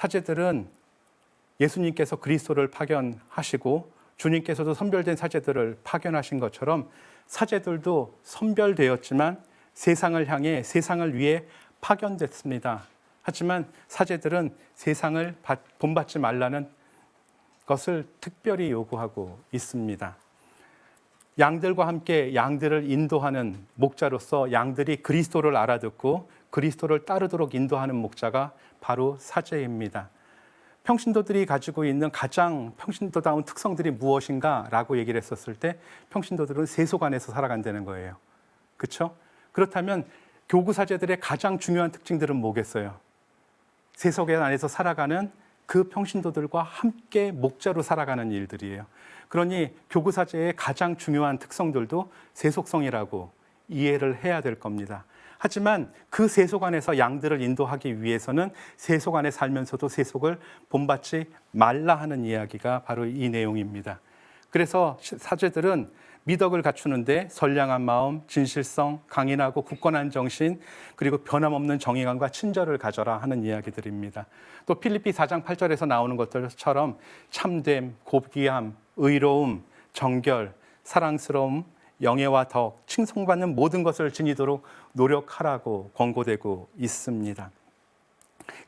사제들은 예수님께서 그리스도를 파견하시고 주님께서도 선별된 사제들을 파견하신 것처럼 사제들도 선별되었지만 세상을 향해 세상을 위해 파견됐습니다. 하지만 사제들은 세상을 받- 본받지 말라는 것을 특별히 요구하고 있습니다. 양들과 함께 양들을 인도하는 목자로서 양들이 그리스도를 알아듣고 그리스도를 따르도록 인도하는 목자가 바로 사제입니다. 평신도들이 가지고 있는 가장 평신도다운 특성들이 무엇인가라고 얘기를 했었을 때 평신도들은 세속 안에서 살아간다는 거예요. 그렇죠? 그렇다면 교구 사제들의 가장 중요한 특징들은 뭐겠어요? 세속 안에서 살아가는 그 평신도들과 함께 목자로 살아가는 일들이에요. 그러니 교구 사제의 가장 중요한 특성들도 세속성이라고 이해를 해야 될 겁니다. 하지만 그 세속 안에서 양들을 인도하기 위해서는 세속 안에 살면서도 세속을 본받지 말라 하는 이야기가 바로 이 내용입니다. 그래서 사제들은 미덕을 갖추는데 선량한 마음, 진실성, 강인하고 굳건한 정신, 그리고 변함없는 정의감과 친절을 가져라 하는 이야기들입니다. 또 필리피 4장 8절에서 나오는 것들처럼 참됨, 곱기함, 의로움, 정결, 사랑스러움, 영예와 덕, 칭송받는 모든 것을 지니도록 노력하라고 권고되고 있습니다.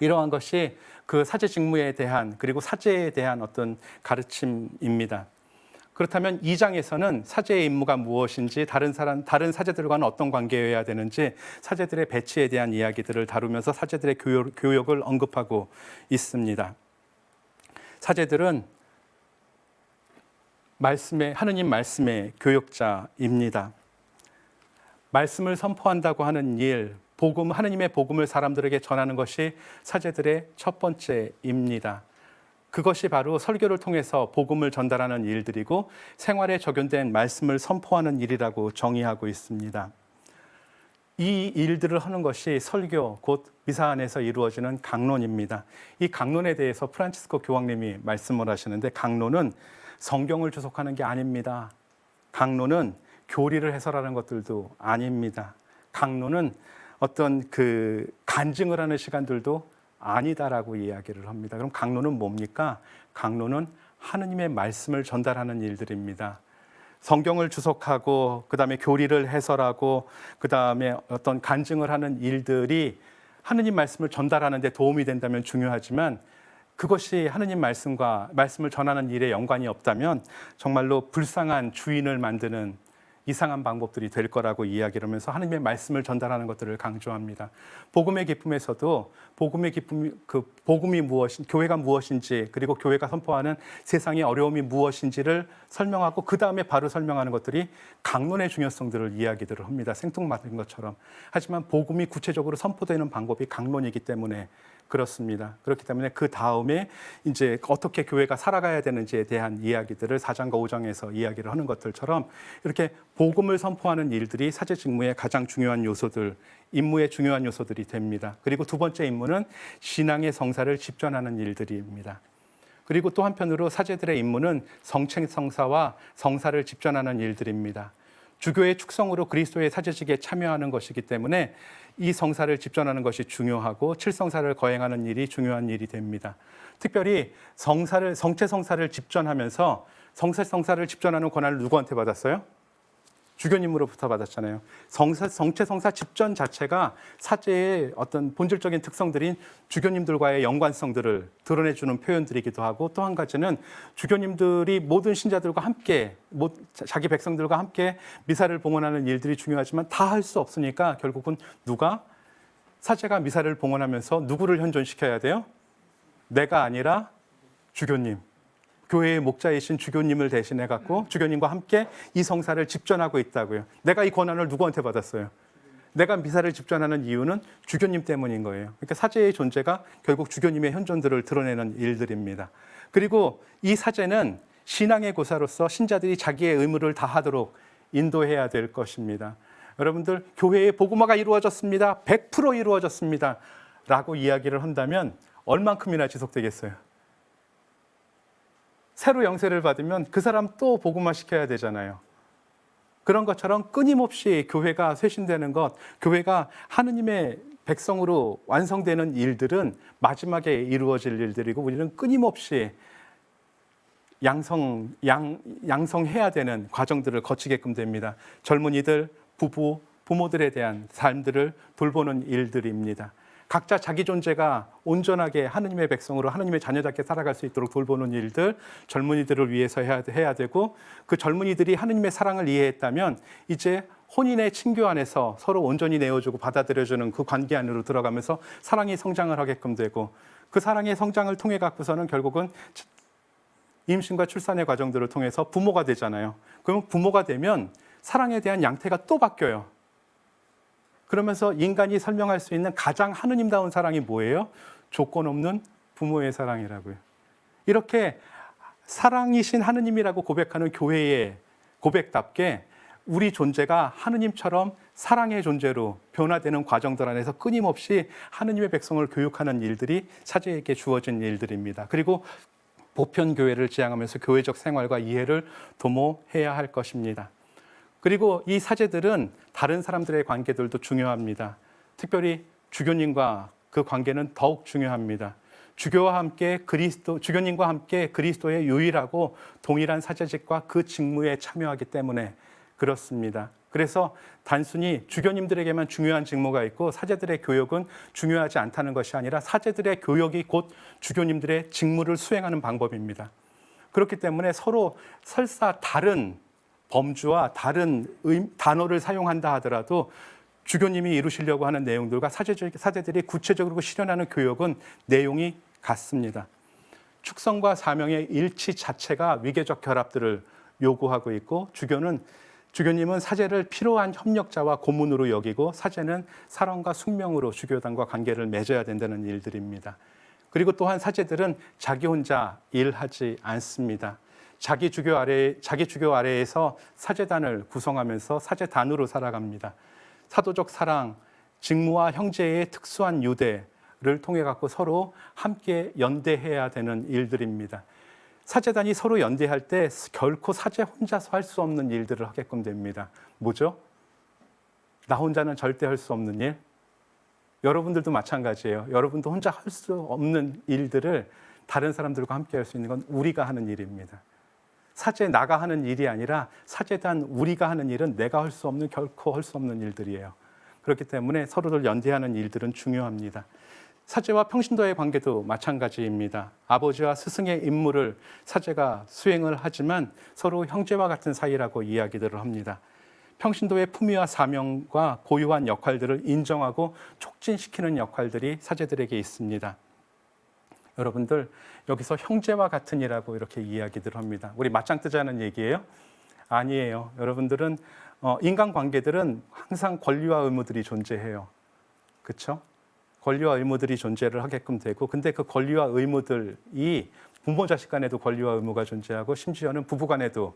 이러한 것이 그 사제 직무에 대한 그리고 사제에 대한 어떤 가르침입니다. 그렇다면 이 장에서는 사제의 임무가 무엇인지 다른 사람 다른 사제들과는 어떤 관계여야 되는지 사제들의 배치에 대한 이야기들을 다루면서 사제들의 교육, 교육을 언급하고 있습니다. 사제들은 말씀의 하느님 말씀의 교육자입니다. 말씀을 선포한다고 하는 일, 복음 하느님의 복음을 사람들에게 전하는 것이 사제들의 첫 번째입니다. 그것이 바로 설교를 통해서 복음을 전달하는 일들이고 생활에 적용된 말씀을 선포하는 일이라고 정의하고 있습니다. 이 일들을 하는 것이 설교 곧 미사 안에서 이루어지는 강론입니다. 이 강론에 대해서 프란치스코 교황님이 말씀을 하시는데 강론은 성경을 주석하는 게 아닙니다. 강론은 교리를 해설하는 것들도 아닙니다. 강론은 어떤 그 간증을 하는 시간들도 아니다라고 이야기를 합니다. 그럼 강론은 뭡니까? 강론은 하느님의 말씀을 전달하는 일들입니다. 성경을 주석하고 그다음에 교리를 해설하고 그다음에 어떤 간증을 하는 일들이 하느님 말씀을 전달하는 데 도움이 된다면 중요하지만 그것이 하느님 말씀과 말씀을 전하는 일에 연관이 없다면 정말로 불쌍한 주인을 만드는 이상한 방법들이 될 거라고 이야기를 하면서 하느님의 말씀을 전달하는 것들을 강조합니다. 복음의 기쁨에서도 복음의 기쁨 그 복음이 무엇인 교회가 무엇인지 그리고 교회가 선포하는 세상의 어려움이 무엇인지를 설명하고 그 다음에 바로 설명하는 것들이 강론의 중요성들을 이야기들을 합니다. 생뚱맞은 것처럼 하지만 복음이 구체적으로 선포되는 방법이 강론이기 때문에 그렇습니다. 그렇기 때문에 그 다음에 이제 어떻게 교회가 살아가야 되는지에 대한 이야기들을 4장과 5장에서 이야기를 하는 것들처럼 이렇게 복음을 선포하는 일들이 사제 직무의 가장 중요한 요소들, 임무의 중요한 요소들이 됩니다. 그리고 두 번째 임무는 신앙의 성사를 집전하는 일들입니다. 그리고 또 한편으로 사제들의 임무는 성책성사와 성사를 집전하는 일들입니다. 주교의 축성으로 그리스도의 사제직에 참여하는 것이기 때문에 이 성사를 집전하는 것이 중요하고 칠성사를 거행하는 일이 중요한 일이 됩니다. 특별히 성사를 성체 성사를 집전하면서 성세 성사를 집전하는 권한을 누구한테 받았어요? 주교님으로부터 받았잖아요. 성사, 성체 성사 집전 자체가 사제의 어떤 본질적인 특성들인 주교님들과의 연관성들을 드러내주는 표현들이기도 하고 또 한 가지는 주교님들이 모든 신자들과 함께 모, 자기 백성들과 함께 미사를 봉헌하는 일들이 중요하지만 다 할 수 없으니까 결국은 누가 사제가 미사를 봉헌하면서 누구를 현존시켜야 돼요? 내가 아니라 주교님. 교회의 목자이신 주교님을 대신해 갖고 주교님과 함께 이 성사를 집전하고 있다고요. 내가 이 권한을 누구한테 받았어요? 내가 미사를 집전하는 이유는 주교님 때문인 거예요. 그러니까 사제의 존재가 결국 주교님의 현존들을 드러내는 일들입니다. 그리고 이 사제는 신앙의 고사로서 신자들이 자기의 의무를 다하도록 인도해야 될 것입니다. 여러분들 교회의 복음화가 이루어졌습니다. 100% 이루어졌습니다. 라고 이야기를 한다면 얼만큼이나 지속되겠어요? 새로 영세를 받으면 그 사람 또 복음화 시켜야 되잖아요. 그런 것처럼 끊임없이 교회가 쇄신되는 것, 교회가 하느님의 백성으로 완성되는 일들은 마지막에 이루어질 일들이고 우리는 끊임없이 양성 양 양성해야 되는 과정들을 거치게끔 됩니다. 젊은이들, 부부, 부모들에 대한 삶들을 돌보는 일들입니다. 각자 자기 존재가 온전하게 하느님의 백성으로 하느님의 자녀답게 살아갈 수 있도록 돌보는 일들, 젊은이들을 위해서 해야, 해야 되고 그 젊은이들이 하느님의 사랑을 이해했다면 이제 혼인의 친교 안에서 서로 온전히 내어주고 받아들여주는 그 관계 안으로 들어가면서 사랑이 성장을 하게끔 되고 그 사랑의 성장을 통해 갖고서는 결국은 임신과 출산의 과정들을 통해서 부모가 되잖아요. 그러면 부모가 되면 사랑에 대한 양태가 또 바뀌어요. 그러면서 인간이 설명할 수 있는 가장 하느님다운 사랑이 뭐예요? 조건 없는 부모의 사랑이라고요. 이렇게 사랑이신 하느님이라고 고백하는 교회의 고백답게 우리 존재가 하느님처럼 사랑의 존재로 변화되는 과정들 안에서 끊임없이 하느님의 백성을 교육하는 일들이 사제에게 주어진 일들입니다. 그리고 보편 교회를 지향하면서 교회적 생활과 이해를 도모해야 할 것입니다. 그리고 이 사제들은 다른 사람들의 관계들도 중요합니다. 특별히 주교님과 그 관계는 더욱 중요합니다. 주교와 함께 그리스도 주교님과 함께 그리스도의 유일하고 동일한 사제직과 그 직무에 참여하기 때문에 그렇습니다. 그래서 단순히 주교님들에게만 중요한 직무가 있고 사제들의 교역은 중요하지 않다는 것이 아니라 사제들의 교역이 곧 주교님들의 직무를 수행하는 방법입니다. 그렇기 때문에 서로 설사 다른 범주와 다른 의, 단어를 사용한다 하더라도 주교님이 이루시려고 하는 내용들과 사제들, 사제들이 구체적으로 실현하는 교역은 내용이 같습니다. 축성과 사명의 일치 자체가 위계적 결합들을 요구하고 있고 주교는 주교님은 사제를 필요한 협력자와 고문으로 여기고 사제는 사랑과 숙명으로 주교단과 관계를 맺어야 된다는 일들입니다. 그리고 또한 사제들은 자기 혼자 일하지 않습니다. 자기 주교 아래 자기 주교 아래에서 사제단을 구성하면서 사제단으로 살아갑니다. 사도적 사랑, 직무와 형제의 특수한 유대를 통해 갖고 서로 함께 연대해야 되는 일들입니다. 사제단이 서로 연대할 때 결코 사제 혼자서 할 수 없는 일들을 하게끔 됩니다. 뭐죠? 나 혼자는 절대 할 수 없는 일. 여러분들도 마찬가지예요. 여러분도 혼자 할 수 없는 일들을 다른 사람들과 함께 할 수 있는 건 우리가 하는 일입니다. 사제 나가 하는 일이 아니라 사제단 우리가 하는 일은 내가 할 수 없는 결코 할 수 없는 일들이에요. 그렇기 때문에 서로를 연대하는 일들은 중요합니다. 사제와 평신도의 관계도 마찬가지입니다. 아버지와 스승의 임무를 사제가 수행을 하지만 서로 형제와 같은 사이라고 이야기들을 합니다. 평신도의 품위와 사명과 고유한 역할들을 인정하고 촉진시키는 역할들이 사제들에게 있습니다. 여러분들 여기서 형제와 같은이라고 이렇게 이야기들 합니다. 우리 맞짱 뜨자는 얘기예요? 아니에요. 여러분들은 어, 인간 관계들은 항상 권리와 의무들이 존재해요. 그렇죠? 권리와 의무들이 존재를 하게끔 되고 근데 그 권리와 의무들이 부모 자식 간에도 권리와 의무가 존재하고 심지어는 부부 간에도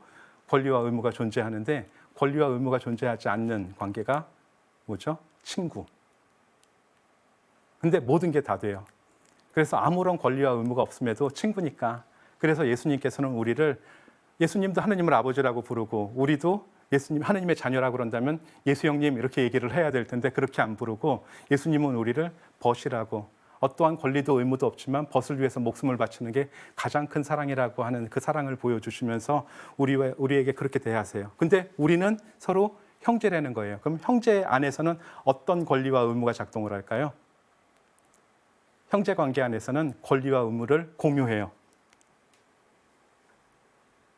권리와 의무가 존재하는데 권리와 의무가 존재하지 않는 관계가 뭐죠? 친구. 근데 모든 게 다 돼요. 그래서 아무런 권리와 의무가 없음에도 친구니까. 그래서 예수님께서는 우리를 예수님도 하느님을 아버지라고 부르고 우리도 예수님 하느님의 자녀라고 그런다면 예수 형님 이렇게 얘기를 해야 될 텐데 그렇게 안 부르고 예수님은 우리를 벗이라고 어떠한 권리도 의무도 없지만 벗을 위해서 목숨을 바치는 게 가장 큰 사랑이라고 하는 그 사랑을 보여주시면서 우리 우리에게 그렇게 대하세요. 근데 우리는 서로 형제라는 거예요. 그럼 형제 안에서는 어떤 권리와 의무가 작동을 할까요? 형제 관계 안에서는 권리와 의무를 공유해요.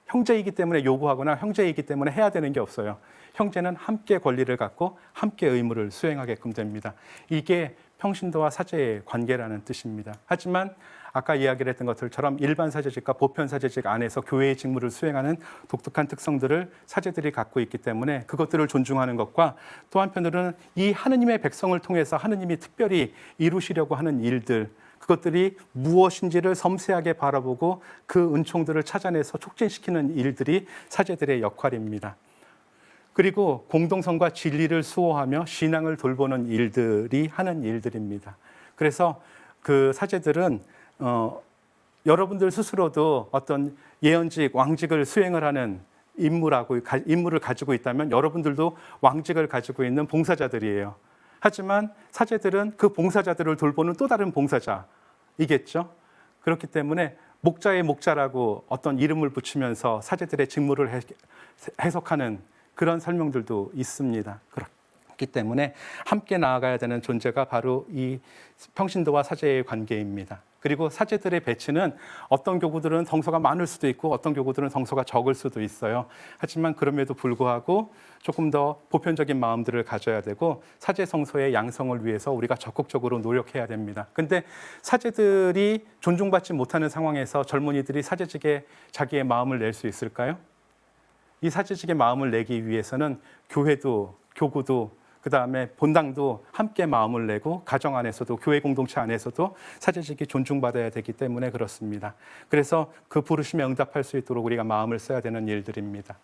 형제이기 때문에 요구하거나 형제이기 때문에 해야 되는 게 없어요. 형제는 함께 권리를 갖고 함께 의무를 수행하게끔 됩니다. 이게 평신도와 사제의 관계라는 뜻입니다. 하지만 아까 이야기를 했던 것들처럼 일반 사제직과 보편 사제직 안에서 교회의 직무를 수행하는 독특한 특성들을 사제들이 갖고 있기 때문에 그것들을 존중하는 것과 또 한편으로는 이 하느님의 백성을 통해서 하느님이 특별히 이루시려고 하는 일들 그것들이 무엇인지를 섬세하게 바라보고 그 은총들을 찾아내서 촉진시키는 일들이 사제들의 역할입니다. 그리고 공동성과 진리를 수호하며 신앙을 돌보는 일들이 하는 일들입니다. 그래서 그 사제들은 어, 여러분들 스스로도 어떤 예언직, 왕직을 수행을 하는 임무라고 임무를 가지고 있다면 여러분들도 왕직을 가지고 있는 봉사자들이에요. 하지만 사제들은 그 봉사자들을 돌보는 또 다른 봉사자이겠죠. 그렇기 때문에 목자의 목자라고 어떤 이름을 붙이면서 사제들의 직무를 해- 해석하는 그런 설명들도 있습니다. 그렇기 때문에 함께 나아가야 되는 존재가 바로 이 평신도와 사제의 관계입니다. 그리고 사제들의 배치는 어떤 교구들은 성소가 많을 수도 있고 어떤 교구들은 성소가 적을 수도 있어요. 하지만 그럼에도 불구하고 조금 더 보편적인 마음들을 가져야 되고 사제 성소의 양성을 위해서 우리가 적극적으로 노력해야 됩니다. 근데 사제들이 존중받지 못하는 상황에서 젊은이들이 사제직에 자기의 마음을 낼 수 있을까요? 이 사제직의 마음을 내기 위해서는 교회도 교구도 그 다음에 본당도 함께 마음을 내고 가정 안에서도 교회 공동체 안에서도 사제직이 존중받아야 되기 때문에 그렇습니다. 그래서 그 부르심에 응답할 수 있도록 우리가 마음을 써야 되는 일들입니다.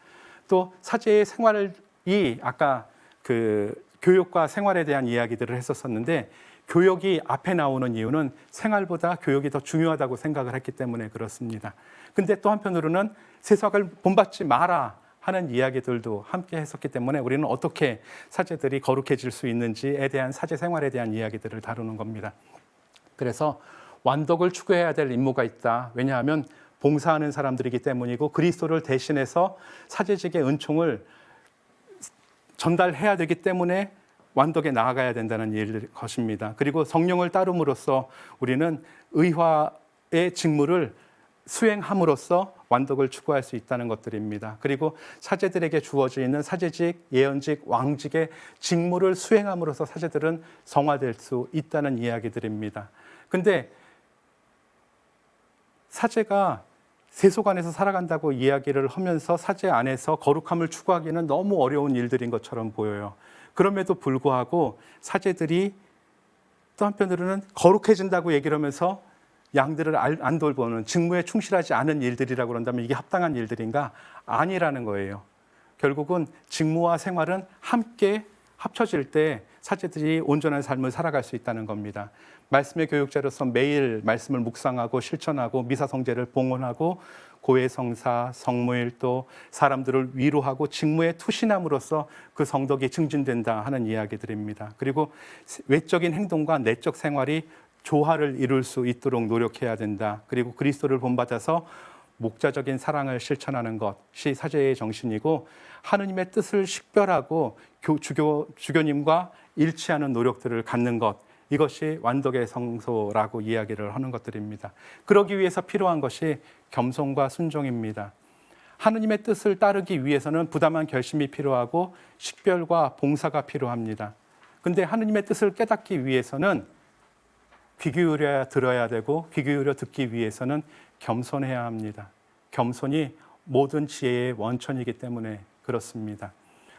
또 사제의 생활이 아까 그 교육과 생활에 대한 이야기들을 했었었는데 교육이 앞에 나오는 이유는 생활보다 교육이 더 중요하다고 생각을 했기 때문에 그렇습니다. 근데 또 한편으로는 세상을 본받지 마라 하는 이야기들도 함께 했었기 때문에 우리는 어떻게 사제들이 거룩해질 수 있는지에 대한 사제 생활에 대한 이야기들을 다루는 겁니다. 그래서 완덕을 추구해야 될 임무가 있다. 왜냐하면 봉사하는 사람들이기 때문이고 그리스도를 대신해서 사제직의 은총을 전달해야 되기 때문에 완덕에 나아가야 된다는 일 것입니다. 그리고 성령을 따름으로써 우리는 의화의 직무를 수행함으로써 완덕을 추구할 수 있다는 것들입니다. 그리고 사제들에게 주어져 있는 사제직, 예언직, 왕직의 직무를 수행함으로써 사제들은 성화될 수 있다는 이야기들입니다. 근데 사제가 세속 안에서 살아간다고 이야기를 하면서 사제 안에서 거룩함을 추구하기는 너무 어려운 일들인 것처럼 보여요. 그럼에도 불구하고 사제들이 또 한편으로는 거룩해진다고 얘기를 하면서 양들을 알- 안 돌보는 직무에 충실하지 않은 일들이라고 그런다면 이게 합당한 일들인가? 아니라는 거예요. 결국은 직무와 생활은 함께 합쳐질 때 사제들이 온전한 삶을 살아갈 수 있다는 겁니다. 말씀의 교육자로서 매일 말씀을 묵상하고 실천하고 미사 성제를 봉헌하고 고해 성사, 성무일도 사람들을 위로하고 직무에 투신함으로써 그 성덕이 증진된다 하는 이야기들입니다. 그리고 외적인 행동과 내적 생활이 조화를 이룰 수 있도록 노력해야 된다. 그리고 그리스도를 본받아서 목자적인 사랑을 실천하는 것이 사제의 정신이고 하느님의 뜻을 식별하고 교, 주교, 주교님과 일치하는 노력들을 갖는 것 이것이 완덕의 성소라고 이야기를 하는 것들입니다. 그러기 위해서 필요한 것이 겸손과 순종입니다. 하느님의 뜻을 따르기 위해서는 부담한 결심이 필요하고 식별과 봉사가 필요합니다. 근데 하느님의 뜻을 깨닫기 위해서는 귀 기울여야 들어야 되고 귀 기울여 듣기 위해서는 겸손해야 합니다. 겸손이 모든 지혜의 원천이기 때문에 그렇습니다.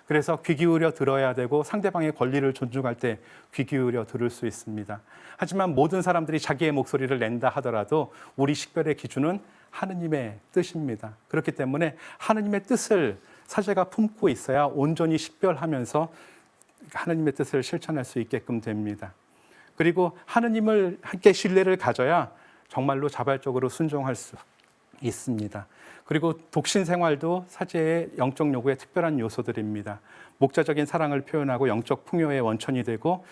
그래서 귀 기울여 들어야 되고 상대방의 권리를 존중할 때 귀 기울여 들을 수 있습니다. 하지만 모든 사람들이 자기의 목소리를 낸다 하더라도 우리 식별의 기준은 하느님의 뜻입니다. 그렇기 때문에 하느님의 뜻을 사제가 품고 있어야 온전히 식별하면서 하느님의 뜻을 실천할 수 있게끔 됩니다. 그리고 하느님을 함께 신뢰를 가져야 정말로 자발적으로 순종할 수 있습니다. 그리고 독신 생활도 사제의 영적 요구의 특별한 요소들입니다. 목자적인 사랑을 표현하고 영적 풍요의 원천이 되고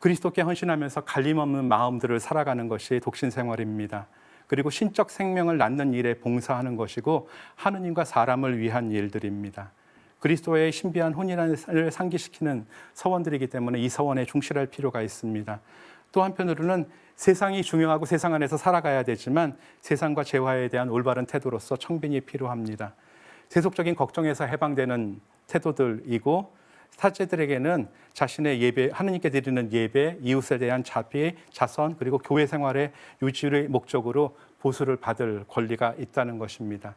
그리스도께 헌신하면서 갈림없는 마음들을 살아가는 것이 독신 생활입니다. 그리고 신적 생명을 낳는 일에 봉사하는 것이고 하느님과 사람을 위한 일들입니다. 그리스도의 신비한 혼인을 상기시키는 서원들이기 때문에 이 서원에 충실할 필요가 있습니다. 또 한편으로는 세상이 중요하고 세상 안에서 살아가야 되지만 세상과 재화에 대한 올바른 태도로서 청빈이 필요합니다. 세속적인 걱정에서 해방되는 태도들이고 사제들에게는 자신의 예배, 하느님께 드리는 예배, 이웃에 대한 자비, 자선, 그리고 교회 생활의 유지를 목적으로 보수를 받을 권리가 있다는 것입니다.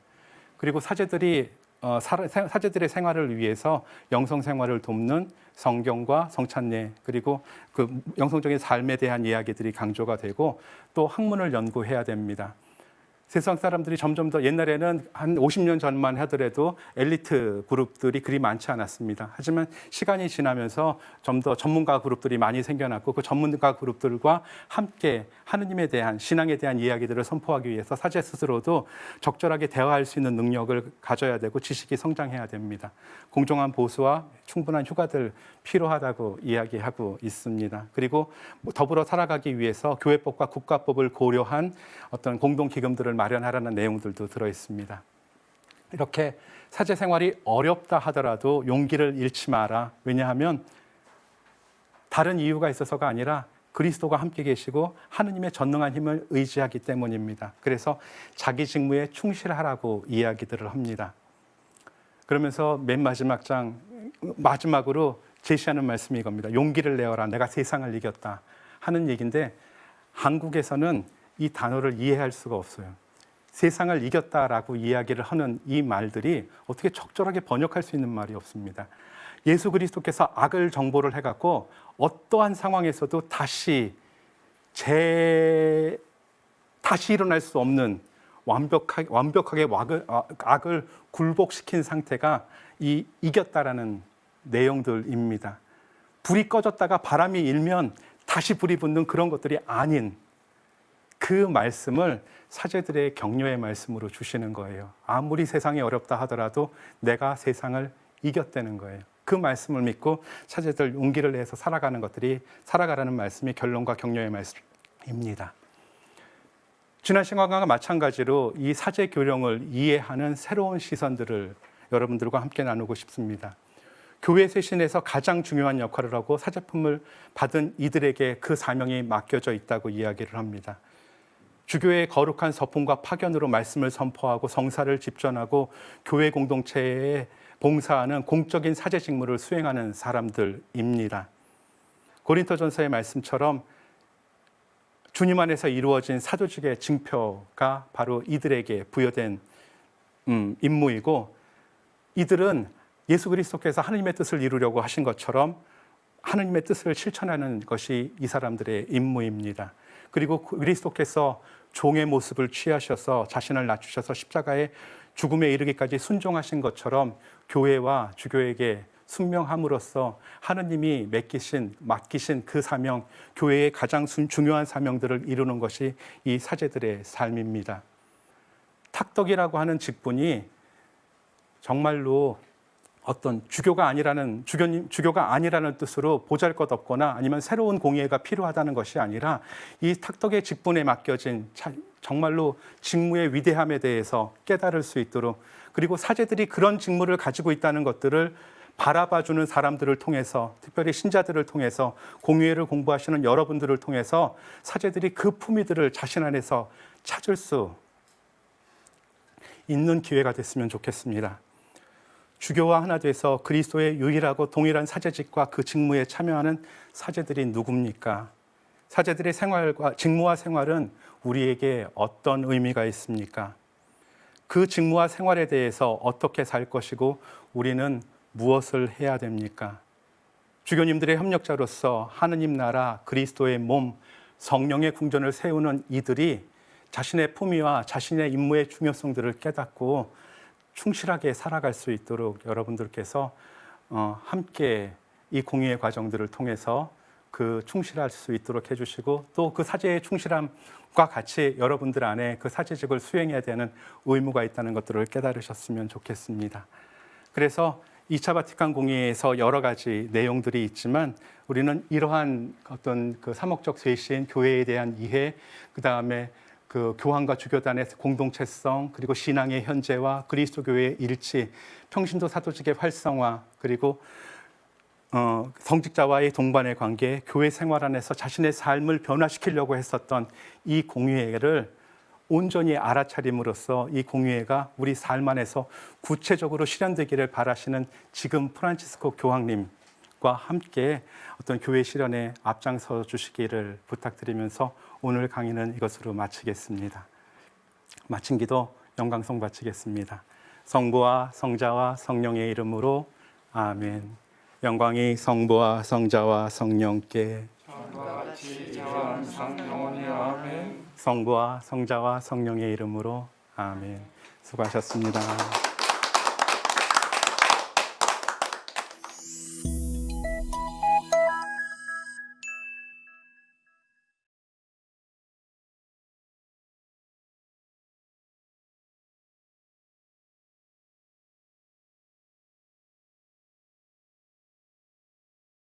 그리고 사제들이 어, 사- 사제들의 생활을 위해서 영성 생활을 돕는 성경과 성찬례 그리고 그 영성적인 삶에 대한 이야기들이 강조가 되고 또 학문을 연구해야 됩니다. 세상 사람들이 점점 더 옛날에는 한 50년 전만 하더라도 엘리트 그룹들이 그리 많지 않았습니다. 하지만 시간이 지나면서 좀 더 전문가 그룹들이 많이 생겨났고 그 전문가 그룹들과 함께 하느님에 대한 신앙에 대한 이야기들을 선포하기 위해서 사제 스스로도 적절하게 대화할 수 있는 능력을 가져야 되고 지식이 성장해야 됩니다. 공정한 보수와 충분한 휴가들 필요하다고 이야기하고 있습니다. 그리고 뭐 더불어 살아가기 위해서 교회법과 국가법을 고려한 어떤 공동 기금들을 마련하라는 내용들도 들어 있습니다. 이렇게 사제 생활이 어렵다 하더라도 용기를 잃지 마라. 왜냐하면 다른 이유가 있어서가 아니라 그리스도가 함께 계시고 하느님의 전능한 힘을 의지하기 때문입니다. 그래서 자기 직무에 충실하라고 이야기들을 합니다. 그러면서 맨 마지막 장 마지막으로 제시하는 말씀이 이겁니다. 용기를 내어라. 내가 세상을 이겼다. 하는 얘기인데 한국에서는 이 단어를 이해할 수가 없어요. 세상을 이겼다라고 이야기를 하는 이 말들이 어떻게 적절하게 번역할 수 있는 말이 없습니다. 예수 그리스도께서 악을 정보를 해갖고 어떠한 상황에서도 다시 재 다시 일어날 수 없는 완벽하게 완벽하게 악을, 악을 굴복시킨 상태가 이 이겼다라는 내용들입니다. 불이 꺼졌다가 바람이 일면 다시 불이 붙는 그런 것들이 아닌 그 말씀을 사제들의 격려의 말씀으로 주시는 거예요. 아무리 세상이 어렵다 하더라도 내가 세상을 이겼다는 거예요. 그 말씀을 믿고 사제들 용기를 내서 살아가는 것들이 살아가라는 말씀이 결론과 격려의 말씀입니다. 지난 시간과 마찬가지로 이 사제 교령을 이해하는 새로운 시선들을 여러분들과 함께 나누고 싶습니다. 교회 세신에서 가장 중요한 역할을 하고 사제품을 받은 이들에게 그 사명이 맡겨져 있다고 이야기를 합니다. 주교의 거룩한 서품과 파견으로 말씀을 선포하고 성사를 집전하고 교회 공동체에 봉사하는 공적인 사제 직무를 수행하는 사람들입니다. 고린토전서의 말씀처럼 주님 안에서 이루어진 사도직의 증표가 바로 이들에게 부여된 음, 임무이고 이들은 예수 그리스도께서 하나님의 뜻을 이루려고 하신 것처럼 하나님의 뜻을 실천하는 것이 이 사람들의 임무입니다. 그리고 그리스도께서 종의 모습을 취하셔서 자신을 낮추셔서 십자가에 죽음에 이르기까지 순종하신 것처럼 교회와 주교에게 순명함으로써 하느님이 맡기신 맡기신 그 사명, 교회의 가장 중요한 사명들을 이루는 것이 이 사제들의 삶입니다. 탁덕이라고 하는 직분이 정말로 어떤 주교가 아니라는 주교님 주교가 아니라는 뜻으로 보잘것없거나 아니면 새로운 공예가 필요하다는 것이 아니라 이 탁덕의 직분에 맡겨진 정말로 직무의 위대함에 대해서 깨달을 수 있도록 그리고 사제들이 그런 직무를 가지고 있다는 것들을 바라봐주는 사람들을 통해서 특별히 신자들을 통해서 공예를 공부하시는 여러분들을 통해서 사제들이 그 품위들을 자신 안에서 찾을 수 있는 기회가 됐으면 좋겠습니다. 주교와 하나 돼서 그리스도의 유일하고 동일한 사제직과 그 직무에 참여하는 사제들이 누굽니까? 사제들의 생활과 직무와 생활은 우리에게 어떤 의미가 있습니까? 그 직무와 생활에 대해서 어떻게 살 것이고 우리는 무엇을 해야 됩니까? 주교님들의 협력자로서 하느님 나라 그리스도의 몸 성령의 궁전을 세우는 이들이 자신의 품위와 자신의 임무의 중요성들을 깨닫고 충실하게 살아갈 수 있도록 여러분들께서 어, 함께 이 공의의 과정들을 통해서 그 충실할 수 있도록 해주시고 또 그 사제의 충실함과 같이 여러분들 안에 그 사제직을 수행해야 되는 의무가 있다는 것들을 깨달으셨으면 좋겠습니다. 그래서 2차 바티칸 공의에서 여러 가지 내용들이 있지만 우리는 이러한 어떤 그 사목적 쇄신, 교회에 대한 이해, 그 다음에 그 교황과 주교단의 공동체성 그리고 신앙의 현재와 그리스도 교회의 일치, 평신도 사도직의 활성화 그리고 어, 성직자와의 동반의 관계, 교회 생활 안에서 자신의 삶을 변화시키려고 했었던 이 공의회를 온전히 알아차림으로써 이 공의회가 우리 삶 안에서 구체적으로 실현되기를 바라시는 지금 프란치스코 교황님과 함께 어떤 교회 실현에 앞장서 주시기를 부탁드리면서 오늘 강의는 이것으로 마치겠습니다. 마친 기도 영광성 바치겠습니다. 성부와 성자와 성령의 이름으로 아멘. 영광이 성부와 성자와 성령께. 성부와 성자와 성령의 이름으로 아멘. 수고하셨습니다.